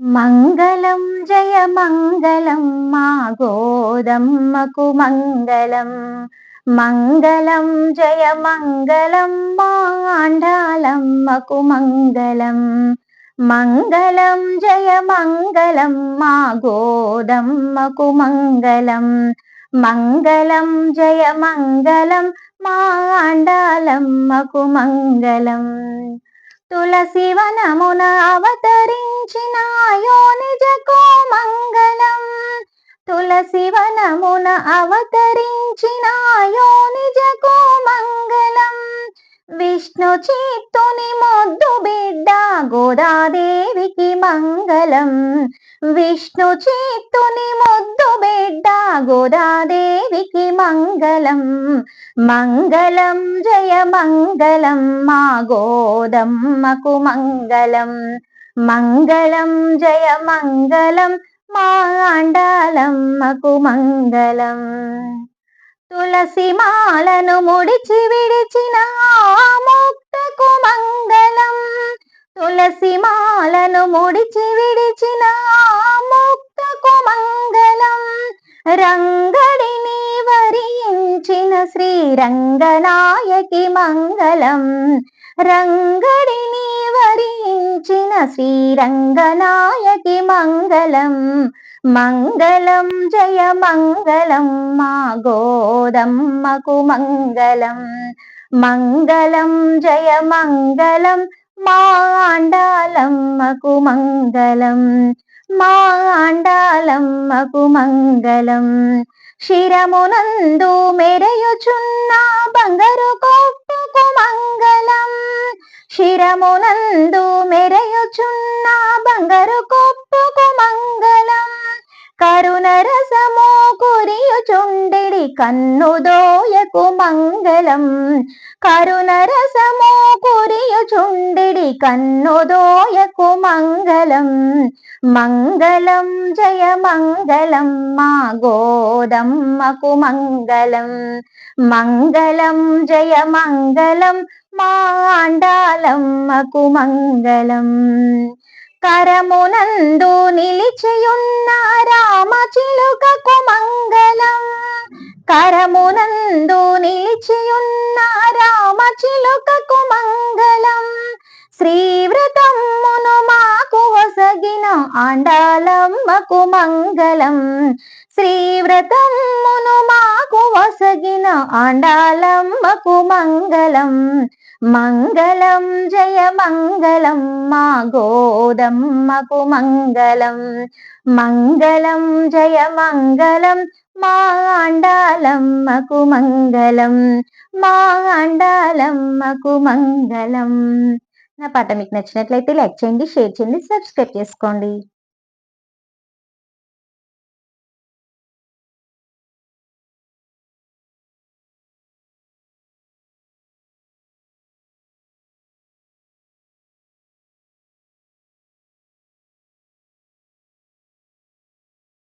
మంగళం జయ మంగళం మా గోదమ్మకు మంగళం. మంగళం జయ మంగళం మా ఆండాలమ్మకు మంగళం. మంగళం జయ మంగళం మా గోదమ్మకు మంగళం. మంగళం జయ మంగళం మా ఆండాలమ్మకు మంగళం. తులసి వనమున అవతరించిన యోనిజకు మంగళం తులసి వనమున అవతరించిన యోనిజకు మంగళం విష్ణు చిత్తుని మొద్దు బిడ్డ గోదాదేవికి మంగళం. విష్ణు చేతుని ముద్దు బిడ్డ గోదాదేవికి మంగళం. మంగళం జయ మంగళం మా గోదమ్మకు మంగళం. మంగళం జయ మంగళం మా అండాలమ్మకు మంగళం. తులసి మాలను ముడిచి విడిచిన ముక్తకు మంగళం. తులసి మాలను ముడిచి శ్రీరంగనాయకి మంగళం. రంగడిని వరించిన శ్రీరంగనాయకి మంగళం. మంగళం జయ మంగళం మా గోదమ్మకు మంగళం. మంగళం జయ మంగళం మా ఆండాలమ్మకు మంగళం. మా ఆండాలమ్మకు మంగళం. శిరమునందు మెరయుచున్న బంగారు కొప్పుకు మంగళం. శిరమునందు మెరయుచున్న బంగారు కొప్పుకు మంగళం. కరుణ రసము కురియుచుండెడి కన్నుదోయకు మంగళం కరుణ రసము కురియుచుండెడి కన్నుదోయకు మంగళం మంగళం జయ మంగళం మా గోదమ్మకు మంగళం మంగళం జయ మంగళం మా ఆండాలమ్మకు మంగళం కరమునందు నిలిచియున్న రామ చిలుకకు మంగళం కరమునందు నిలిచియున్న రామ చిలుకకు మంగళం శ్రీవ్రతమ్మును మాకు వసగిన ఆండాలమ్మకు మంగళం శ్రీవ్రతమ్మును మాకు వసగిన ఆండాలమ్మకు మంగళం మంగళం జయ మంగళం మా గోదమ్మకు మంగళం. మంగళం జయ మంగళం మా అండాలమ్మకు మంగళం. మా అండాలమ్మకు మంగళం. నా పాట మీకు నచ్చినట్లయితే లైక్ చేయండి షేర్ చేయండి సబ్స్క్రైబ్ చేసుకోండి.